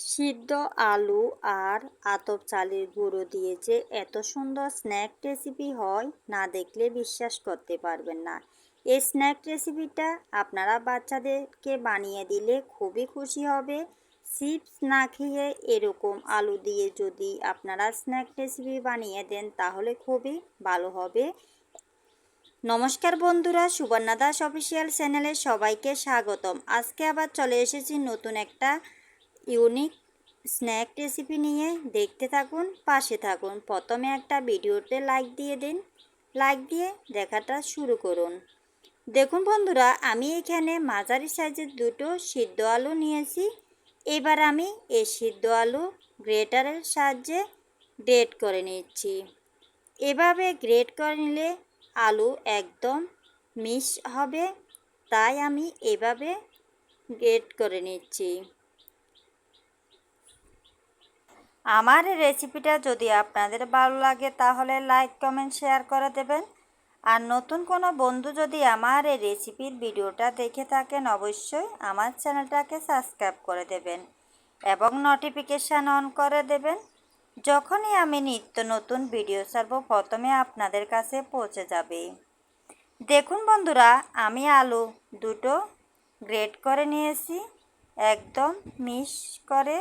সিদ্ধ আলু আর আতপ চালের গুঁড়ো দিয়ে যে এত সুন্দর স্ন্যাক রেসিপি হয়, না দেখলে বিশ্বাস করতে পারবেন না। এই স্ন্যাক রেসিপিটা আপনারা বাচ্চাদেরকে বানিয়ে দিলে খুবই খুশি হবে। চিপস না খেয়ে এরকম আলু দিয়ে যদি আপনারা স্ন্যাক রেসিপি বানিয়ে দেন, তাহলে খুবই ভালো হবে। নমস্কার বন্ধুরা, সুবর্ণা দাস অফিসিয়াল চ্যানেলে সবাইকে স্বাগতম। আজকে আবার চলে এসেছি নতুন একটা ইউনিক স্ন্যাক রেসিপি নিয়ে দেখতে থাকুন, পাশে থাকুন। প্রথমে একটা ভিডিওতে লাইক দিয়ে দিন। লাইক দিয়ে দেখাটা শুরু করুন। দেখুন বন্ধুরা, আমি এখানে মাঝারি সাইজের দুটো সিদ্ধ আলু নিয়েছি। এবার আমি এই সিদ্ধ আলু গ্রেটারের সাহায্যে গ্রেট করে নিচ্ছি। এভাবে গ্রেট করে নিলে আলু একদম মিশ হবে। তাই আমি এভাবে গ্রেট করে নিচ্ছি। আমার রেসিপিটা যদি আপনাদের ভালো লাগে, তাহলে লাইক কমেন্ট শেয়ার করে দেবেন। আর নতুন কোনো বন্ধু যদি আমার এই রেসিপির ভিডিওটা দেখে থাকেন, অবশ্যই আমার চ্যানেলটাকে সাবস্ক্রাইব করে দেবেন এবং নোটিফিকেশান অন করে দেবেন। যখনই আমি নিত্য নতুন ভিডিও ছাড়ব প্রথমে আপনাদের কাছে পৌঁছে যাবে। দেখুন বন্ধুরা, আমি আলু দুটো গ্রেট করে নিয়েছি, একদম মিশ করে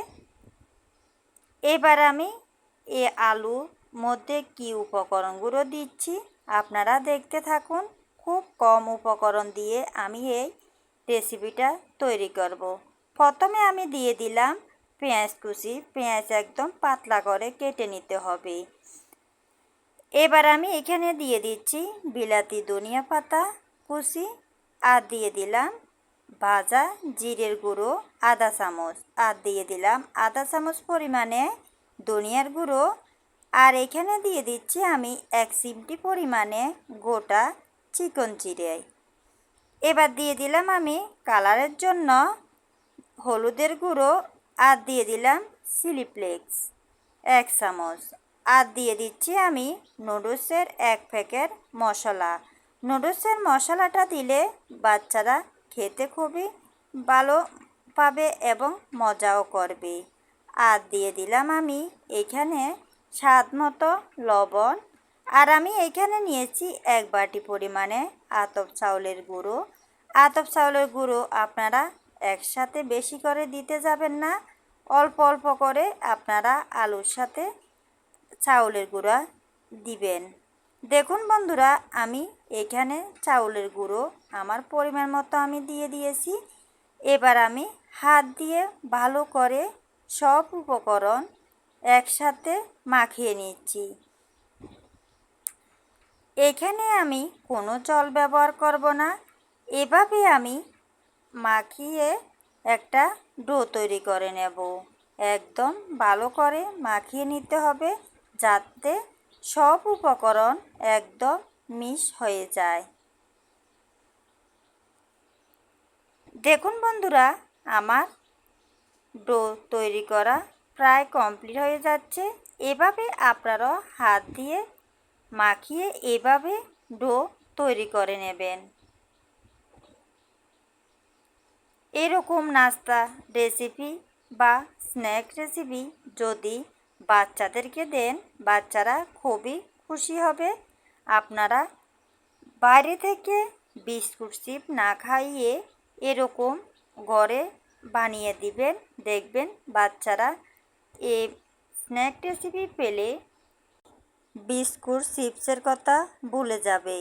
এবার আমি এ আলু মধ্যে কি উপকরণগুলো দিচ্ছি? আপনারা দেখতে থাকুন, খুব কম উপকরণ দিয়ে আমি এই রেসিপিটা তৈরি করব। প্রথমে আমি দিয়ে দিলাম পেঁয়াজ কুচি। পেঁয়াজ একদম পাতলা করে কেটে নিতে হবে। এবার আমি এখানে দিয়ে দিচ্ছি বিলাতি ধনিয়া পাতা কুচি আর দিয়ে দিলাম ভাজা জিরের গুঁড়ো আধা চামচ। আর দিয়ে দিলাম আধা চামচ পরিমাণে ধনিয়ার গুঁড়ো। আর এখানে দিয়ে দিচ্ছি আমি এক চিমটি পরিমাণে গোটা চিকন চিড়ে এবার দিয়ে দিলাম আমি কালারের জন্য হলুদের গুঁড়ো আর দিয়ে দিলাম সিলিপ্লেক্স এক চামচ। আর দিয়ে দিচ্ছি আমি নুডলসের এক প্যাকেট মশলা। নুডলসের মশলাটা দিলে বাচ্চারা খেতে খুবই ভালো পাবে এবং মজাও করবে। আর দিয়ে দিলাম আমি এখানে স্বাদ মতো লবণ। আর আমি এখানে নিয়েছি এক বাটি পরিমাণে আতপ চাউলের গুঁড়ো। আতপ চাউলের গুঁড়ো আপনারা একসাথে বেশি করে দিতে যাবেন না। অল্প অল্প করে আপনারা আলুর সাথে চাউলের গুঁড়া দিবেন। দেখুন বন্ধুরা, আমি এখানে চাউলের গুঁড়ো আমার পরিমাণ মতো আমি দিয়ে দিয়েছি। এবার আমি হাত দিয়ে ভালো করে সব উপকরণ একসাথে মাখিয়ে নিচ্ছি। এখানে আমি কোনো জল ব্যবহার করব না। এভাবে আমি মাখিয়ে একটা ডো তৈরি করে নেব। একদম ভালো করে মাখিয়ে নিতে হবে যাতে সব উপকরণ একদম মিশ হয়ে যায়। দেখুন বন্ধুরা, আমার ডো তৈরি করা প্রায় কমপ্লিট হয়ে যাচ্ছে। এভাবে আপনারাও হাত দিয়ে মাখিয়ে এভাবে ডো তৈরি করে নেবেন। এরকম নাস্তা রেসিপি বা স্ন্যাক রেসিপি যদি বাচ্চাদেরকে দেন, বাচ্চারা খুবই খুশি হবে। আপনারা বাইরে থেকে বিস্কুট চিপ না খাইয়ে এরকম ঘরে বানিয়ে দিবেন, দেখবেন বাচ্চারা এই স্ন্যাক রেসিপি পেলে বিস্কুট চিপসের কথা ভুলে যাবে।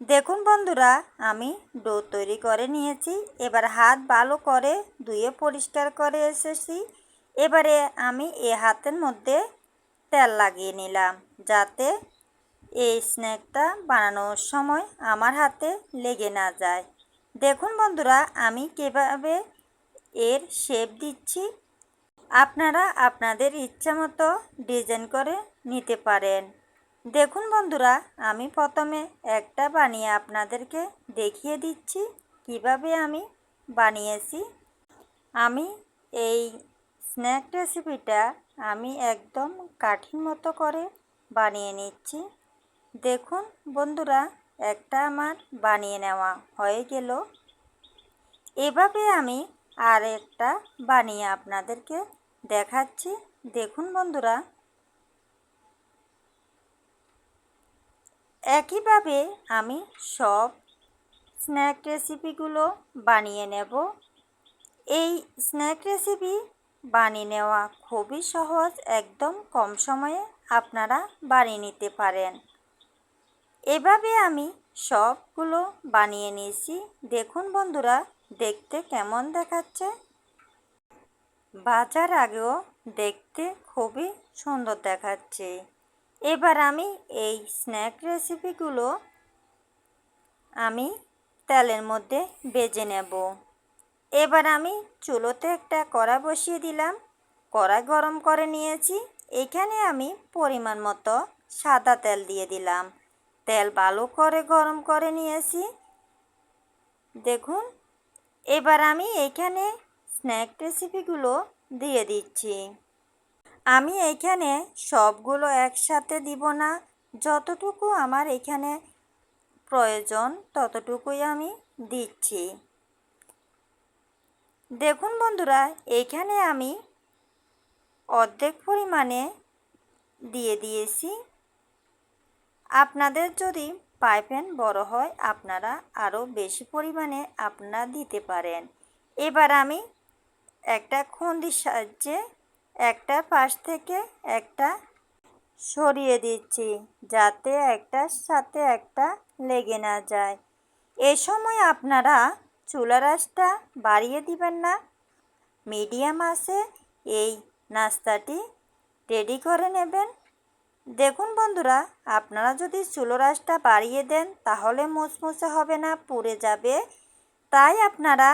দেখুন বন্ধুরা, আমি ডো তৈরি করে নিয়েছি। এবার হাত ভালো করে ধুয়ে পরিষ্কার করে এসেছি। এবারে আমি এ হাতের মধ্যে তেল লাগিয়ে নিলাম যাতে এই স্ন্যাকটা বানানোর সময় আমার হাতে লেগে না যায়। দেখুন বন্ধুরা, আমি কীভাবে এর শেপ দিচ্ছি। আপনারা আপনাদের ইচ্ছা মতো ডিজাইন করে নিতে পারেন। দেখুন বন্ধুরা, আমি প্রথমে একটা বানিয়ে আপনাদেরকে দেখিয়ে দিচ্ছি কীভাবে আমি বানিয়েছি। আমি এই স্ন্যাক রেসিপিটা আমি একদম কাঠির মতো করে বানিয়ে নিচ্ছি। দেখুন বন্ধুরা, একটা আমার বানিয়ে নেওয়া হয়ে গেল। এভাবে আমি আর একটা বানিয়ে আপনাদেরকে দেখাচ্ছি। দেখুন বন্ধুরা। একইভাবে আমি সব স্ন্যাক রেসিপিগুলো বানিয়ে নেব। এই স্ন্যাক রেসিপি বানিয়ে নেওয়া খুবই সহজ, একদম কম সময়ে আপনারা বানিয়ে নিতে পারেন। এভাবে আমি সবগুলো বানিয়ে নিয়েছি। দেখুন বন্ধুরা, দেখতে কেমন দেখাচ্ছে। বাজার আগেও দেখতে খুবই সুন্দর দেখাচ্ছে। এবার আমি এই স্ন্যাক রেসিপিগুলো আমি তেলের মধ্যে বেজে নেব। এবার আমি চুলোতে একটা কড়া বসিয়ে দিলাম। কড়া গরম করে নিয়েছি। এখানে আমি পরিমাণ মতো সাদা তেল দিয়ে দিলাম। তেল ভালো করে গরম করে নিয়েছি। দেখুন, এবার আমি এখানে স্ন্যাক রেসিপিগুলো দিয়ে দিচ্ছি। আমি এখানে সবগুলো একসাথে দিব না। যতটুকু আমার এখানে প্রয়োজন, ততটুকুই আমি দিচ্ছি। দেখুন বন্ধুরা, এখানে আমি অর্ধেক পরিমাণে দিয়ে দিয়েছি। আপনাদের যদি পাইপেন বড় হয়, আপনারা আরও বেশি পরিমাণে আপনারা দিতে পারেন। এবার আমি একটা খন্দির সাহায্যে একটা পাশ থেকে একটা সরিয়ে দিচ্ছি, যাতে একটার সাথে একটা লেগে না যায়। এ সময় আপনারা চুলা রাসটা বাড়িয়ে দিবেন না। মিডিয়াম আছে, এই নাস্তাটি রেডি করে নেবেন। দেখুন বন্ধুরা, আপনারা যদি চুলো রাসটা বাড়িয়ে দেন, তাহলে মুচমুচে হবে না, পুড়ে যাবে। তাই আপনারা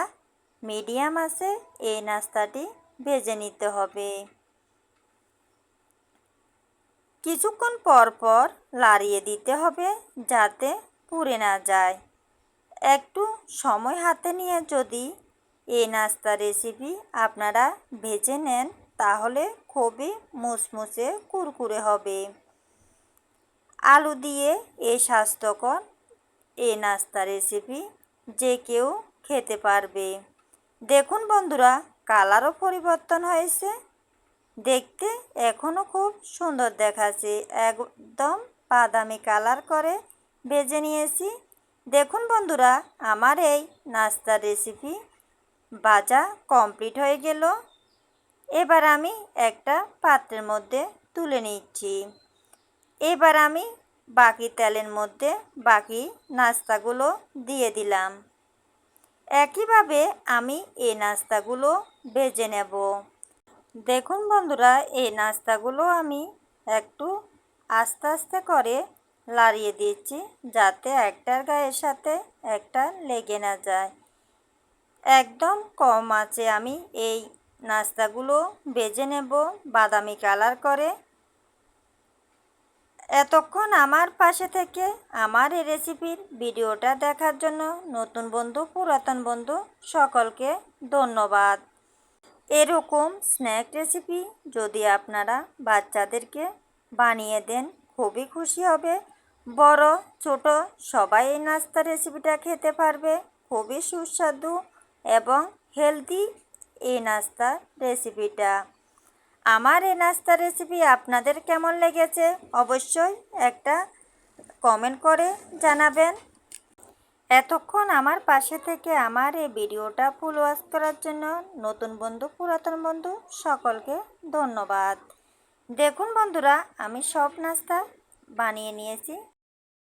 মিডিয়াম আছে, এই নাস্তাটি ভেজে নিতে হবে। কিছুক্ষণ পর পর লাড়িয়ে দিতে হবে, যাতে পুড়ে না যায়। একটু সময় হাতে নিয়ে যদি এই নাস্তা রেসিপি আপনারা ভেজে নেন, তাহলে খুবই মুচমুচে কুরকুরে হবে। আলু দিয়ে এই স্বাস্থ্যকর এই নাস্তা রেসিপি যে কেউ খেতে পারবে। দেখুন বন্ধুরা, কালারও পরিবর্তন হয়েছে। দেখতে এখনও খুব সুন্দর দেখাচ্ছে। একদম বাদামি কালার করে ভেজে নিয়েছি। দেখুন বন্ধুরা, আমার এই নাস্তার রেসিপি ভাজা কমপ্লিট হয়ে গেল। এবার আমি একটা পাত্রের মধ্যে তুলে নিচ্ছি। এবার আমি বাকি তেলের মধ্যে বাকি নাস্তাগুলো দিয়ে দিলাম। একইভাবে আমি এই নাস্তাগুলো ভেজে নেব। দেখুন বন্ধুরা এই নাস্তাগুলো আমি একটু আস্তে আস্তে করে লাড়িয়ে দিচ্ছি যাতে একটার গায়ের সাথে একটা লেগে না যায়। একদম কম আছে আমি এই নাস্তাগুলো বেজে নেব বাদামি কালার করে। এতক্ষণ আমার পাশে থেকে আমার এই রেসিপির ভিডিওটা দেখার জন্য নতুন বন্ধু, পুরাতন বন্ধু সকলকে ধন্যবাদ। এরকম স্ন্যাক রেসিপি যদি আপনারা বাচ্চাদেরকে বানিয়ে দেন, খুবই খুশি হবে। বড়, ছোট, সবাই এই নাস্তা রেসিপিটা খেতে পারবে। খুবই সুস্বাদু এবং হেলদি এই নাস্তা রেসিপিটা আমার এই নাস্তা রেসিপি আপনাদের কেমন লেগেছে অবশ্যই একটা কমেন্ট করে জানাবেন। এতক্ষণ আমার পাশে থেকে আমার এই ভিডিওটা ফুল ওয়াচ করার জন্য নতুন বন্ধু, পুরাতন বন্ধু সকলকে ধন্যবাদ। দেখুন বন্ধুরা, আমি সব নাস্তা বানিয়ে নিয়েছি।